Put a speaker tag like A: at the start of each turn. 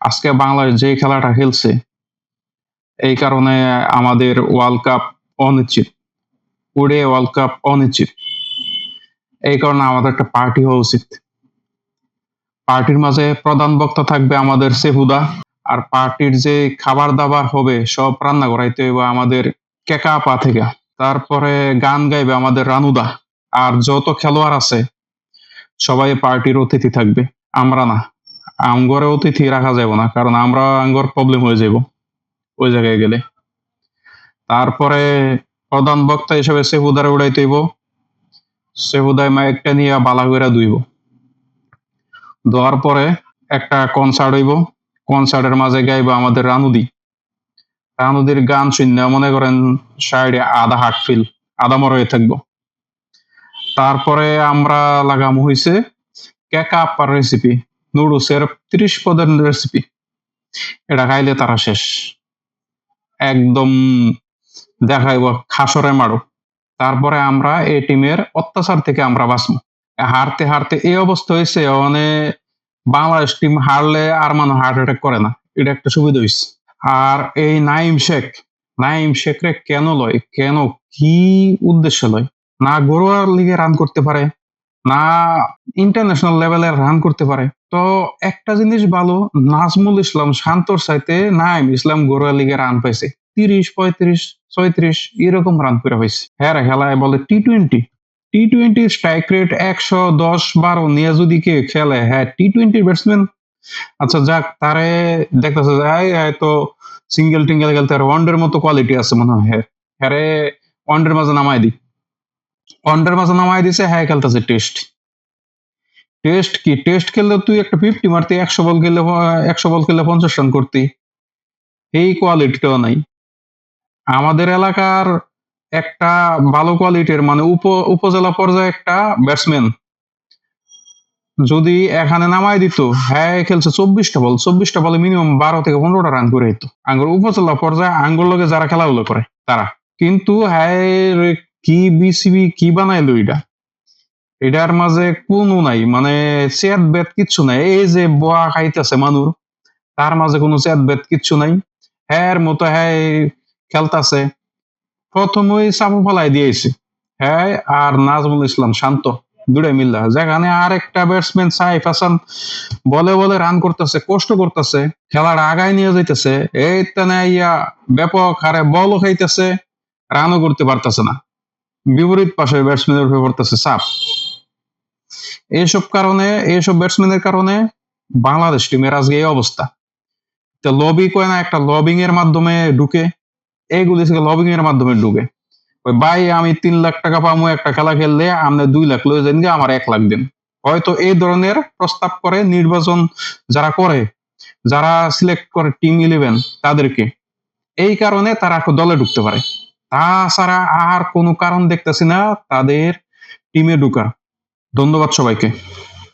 A: আজকে বাংলাদেশ যে খেলাটা খেলছে, এই কারণে আমাদের ওয়ার্ল্ড কাপ অনিশ্চিত। ওডে ওয়ার্ল্ড কাপ অনিশ্চিত। এই কারণে আমাদের একটা পার্টি হওয়া উচিত। পার্টির মাঝে প্রধান বক্তা থাকবে আমাদের সেহুদা আর পার্টির যে খাবার দাবার হবে, সব রান্না করাইতে হবে আমাদের কেকা পা থেকে। তারপরে গান গাইবে আমাদের রানুদা। আর যত খেলোয়াড় আছে, সবাই পার্টির অতিথি থাকবে। আমরা না। আমগরে অতিথি রাখা যাবে না, কারণ আমরা আঙ্গর প্রবলেম হয়ে যাব ওই জায়গায় গেলে। তারপরে প্রধান বক্তা হিসেবে সেহুদারে উড়াইতে হইব। সেহুদায় মাইকটা নিয়ে বালা করে দুইব দেওয়ার পরে একটা কনসার্ট হইব। কনসার্টের মাঝে গাইব আমাদের রানুদি। রানুদির গান শুনে মনে করেন সাইডে আধা হাট ফিল, আধা মর হয়ে থাকব। তারপরে আমরা লাগামো হইছে কেকা আপ্পার রেসিপি নুডলসের ত্রিশ পদের রেসিপি এটা খাইলে তারা শেষ। একদম দেখাইব খাসরে মারো। তারপরে আমরা এই টিমের অত্যাচার থেকে আমরা বাঁচবো। হারতে হারতে এই অবস্থা হয়েছে মানে বাংলাদেশ টিম হারলে আর মানুষ হার্ট অ্যাটাক করে না। এটা একটা সুবিধা হয়েছে। আর এই নাইম শেখ নাইম শেখ রে কেন লয়? কেন কি উদ্দেশ্য লয়? না ঘরোয়া লিগে রান করতে পারে? না ইন্টারন্যাশনাল লেভেলে রান করতে পারে। তো একটা জিনিস ভালো, নাজমুল ইসলাম শান্তর সাইতে নাইম ইসলাম ঘরোয়া লিগে রান পাইছে। তিরিশ, পঁয়ত্রিশ, ছয়ত্রিশ, এরকম রান করে হয়েছে হ্যাঁ খেলায় বলে T twenty T twenty strike rate একশো দশ বারো নিয়ে যদি কে খেলে হ্যাঁ টি টোয়েন্টি ব্যাটসম্যান আচ্ছা যাক, তারে দেখতেছে যে এই হয়তো সিঙ্গেল টিঙ্গেল খেলতে আর ওয়ানডের মতো কোয়ালিটি আছে মনে হয়। হ্যাঁ হ্যাঁ ওয়ানডের মাঝে নামাই দি ওয়ানডের মাঝে নামাই দিছে হ্যাঁ খেলতেছে টেস্ট টেস্ট কি? টেস্ট খেললে তুই একটা ফিফটি মারতি, একশো বল খেললে একশো বল খেললে পঞ্চাশ রান করতি। এই কোয়ালিটিটাও নাই। আমাদের এলাকার একটা ভালো কোয়ালিটির মানে উপ উপজেলা পর্যায়ে একটা ব্যাটসম্যান যদি এখানে নামাই দিত হ্যাঁ খেলছে চব্বিশটা বল চব্বিশটা বলে মিনিমাম বারো থেকে পনেরোটা রান করে দিত। আঙ্গুর উপজেলা পর্যায়ে আঙ্গুর লগে যারা খেলাধুলো করে, তারা। কিন্তু হ্যাঁ কি বিসিবি কি বানাইলো এটা? এটার মাঝে কোনো নাই মানে চেয়াত বেত কিচ্ছু নাই। এই যে বোয়া খাইতেছে মানুষ তার মাঝে কোনো চেয়াত বেত কিচ্ছু নাই। হ্যাঁ মতো হ্যাঁ খেলতাছে। প্রথমেই চাপু ফেলাই দিয়েছে। হ্যাঁ আর নাজমুল ইসলাম শান্ত দুটাই মিল্লা। যেখানে আর একটা ব্যাটসম্যান সাইফ হাসান বলে বলে রান করতেছে, কষ্ট করতেছে খেলার আগায় নিয়ে যাইতেছে। এই তেনে ব্যাপক হারে বলও খাইতেছে রানও করতে পারতেছে না। বিপরীত পাশে ব্যাটসম্যানের উপরে পড়তেছে চাপ এইসব কারণে, এইসব ব্যাটসম্যানের কারণে বাংলাদেশ টিমের আজকে এই অবস্থা। তো লবি কয় না, একটা লবিং এর মাধ্যমে ঢুকে, এইগুলি থেকে লবিং এর মাধ্যমে ঢুকে। ওই ভাই, আমি তিন লাখ টাকা পাবো একটা খেলা খেললে আপনি দুই লাখ লয়ে যান আমার এক লাখ দিন। হয়তো এই ধরনের প্রস্তাব করে নির্বাচন যারা করে, যারা সিলেক্ট করে টিম ইলেভেন তাদেরকে। এই কারণে তারা দলে ঢুকতে পারে। তাছাড়া আর কোনো কারণ দেখতেছি না তাদের টিমে ঢুকার ধন্যবাদ সবাইকে।